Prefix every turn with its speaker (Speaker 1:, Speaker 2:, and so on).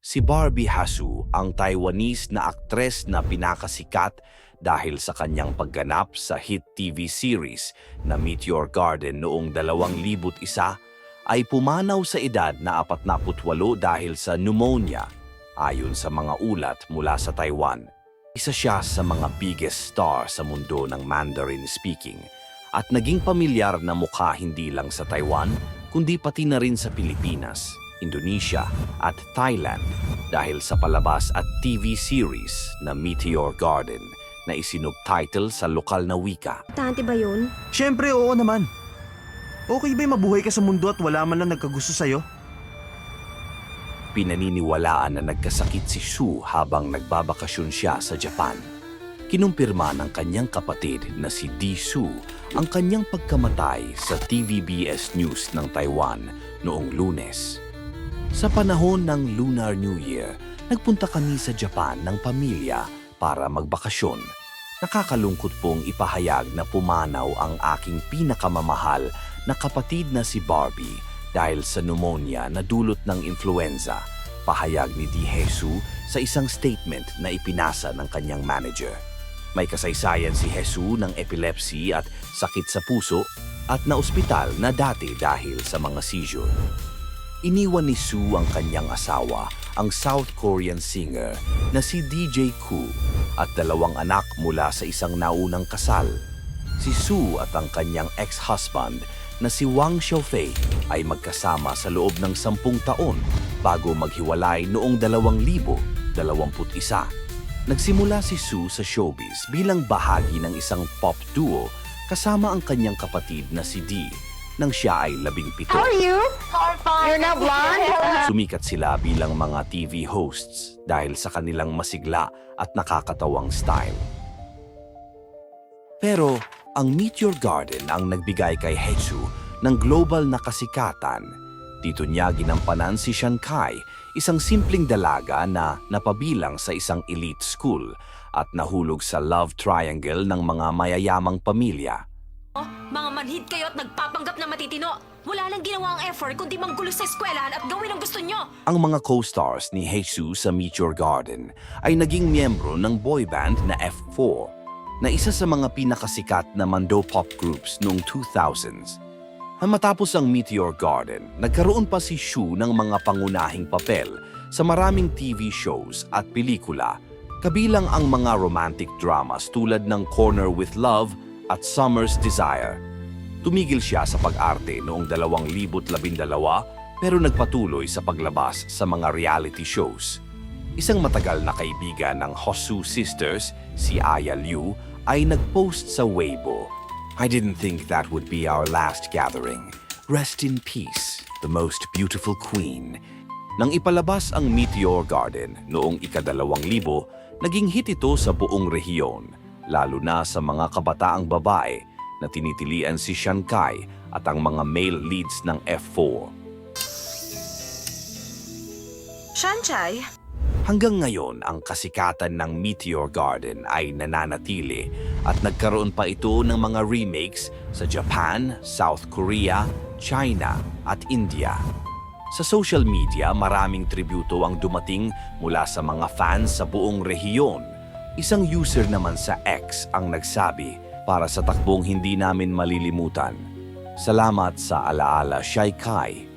Speaker 1: Si Barbie Hasu ang Taiwanese na aktres na pinakasikat dahil sa kanyang pagganap sa hit TV series na Meteor Garden noong 2001 ay pumanaw sa edad na 48 dahil sa pneumonia ayon sa mga ulat mula sa Taiwan. Isa siya sa mga biggest star sa mundo ng Mandarin speaking at naging pamilyar na mukha hindi lang sa Taiwan kundi pati na rin sa Pilipinas, Indonesia at Thailand dahil sa palabas at TV series na Meteor Garden na isinubtitle sa lokal na wika.
Speaker 2: Tante ba yun?
Speaker 3: Siyempre, oo naman. Okay ba'y mabuhay ka sa mundo at wala man lang nagkagusto sa'yo?
Speaker 1: Pinaniniwalaan na nagkasakit si Sue habang nagbabakasyon siya sa Japan. Kinumpirma ng kanyang kapatid na si Di Sue ang kanyang pagkamatay sa TVBS News ng Taiwan noong lunes. Sa panahon ng Lunar New Year, nagpunta kami sa Japan ng pamilya para magbakasyon. Nakakalungkot pong ipahayag na pumanaw ang aking pinakamamahal na kapatid na si Barbie dahil sa pneumonia na dulot ng influenza, pahayag ni Di Jesu sa isang statement na ipinasa ng kanyang manager. May kasaysayan si Jesu ng epilepsy at sakit sa puso at naospital na dati dahil sa mga seizure. Iniwan ni Sue ang kanyang asawa, ang South Korean singer na si DJ Koo at dalawang anak mula sa isang naunang kasal. Si Sue at ang kanyang ex-husband na si Wang Xiaofei ay magkasama sa loob ng sampung taon bago maghiwalay noong 2021. Nagsimula si Sue sa showbiz bilang bahagi ng isang pop duo kasama ang kanyang kapatid na si Dee nang siya ay labing pito.
Speaker 2: you? You're not blonde?
Speaker 1: Sumikat sila bilang mga TV hosts dahil sa kanilang masigla at nakakatawang style. Pero ang Meteor Garden ang nagbigay kay Hechu ng global na kasikatan. Dito niya ginampanan si Shankai, isang simpleng dalaga na napabilang sa isang elite school at nahulog sa love triangle ng mga mayayamang pamilya.
Speaker 4: Oh, mga manhid kayo at nagpapanggap na matitino. Wala lang ginawa ang effort kundi manggulo sa eskwelahan at gawin ang gusto nyo.
Speaker 1: Ang mga co-stars ni Jesus sa Meteor Garden ay naging miyembro ng boy band na F4 na isa sa mga pinakasikat na mando pop groups noong 2000s. Ang matapos ang Meteor Garden, nagkaroon pa si Shu ng mga pangunahing papel sa maraming TV shows at pelikula, kabilang ang mga romantic dramas tulad ng Corner with Love at Summer's Desire. Tumigil siya sa pag-arte noong 2012 pero nagpatuloy sa paglabas sa mga reality shows. Isang matagal na kaibigan ng Hosu Sisters, si Aya Liu, ay nagpost sa Weibo. I didn't think that would be our last gathering. Rest in peace, the most beautiful queen. Nang ipalabas ang Meteor Garden noong ikadalawang libo, naging hit ito sa buong rehiyon, lalo na sa mga kabataang babae na tinitilian si Shankai at ang mga male leads ng F4.
Speaker 2: Shanchai?
Speaker 1: Hanggang ngayon, ang kasikatan ng Meteor Garden ay nananatili at nagkaroon pa ito ng mga remakes sa Japan, South Korea, China at India. Sa social media, maraming tributo ang dumating mula sa mga fans sa buong rehiyon. Isang user naman sa X ang nagsabi, para sa takbong hindi namin malilimutan. Salamat sa alaala, Shai Kai.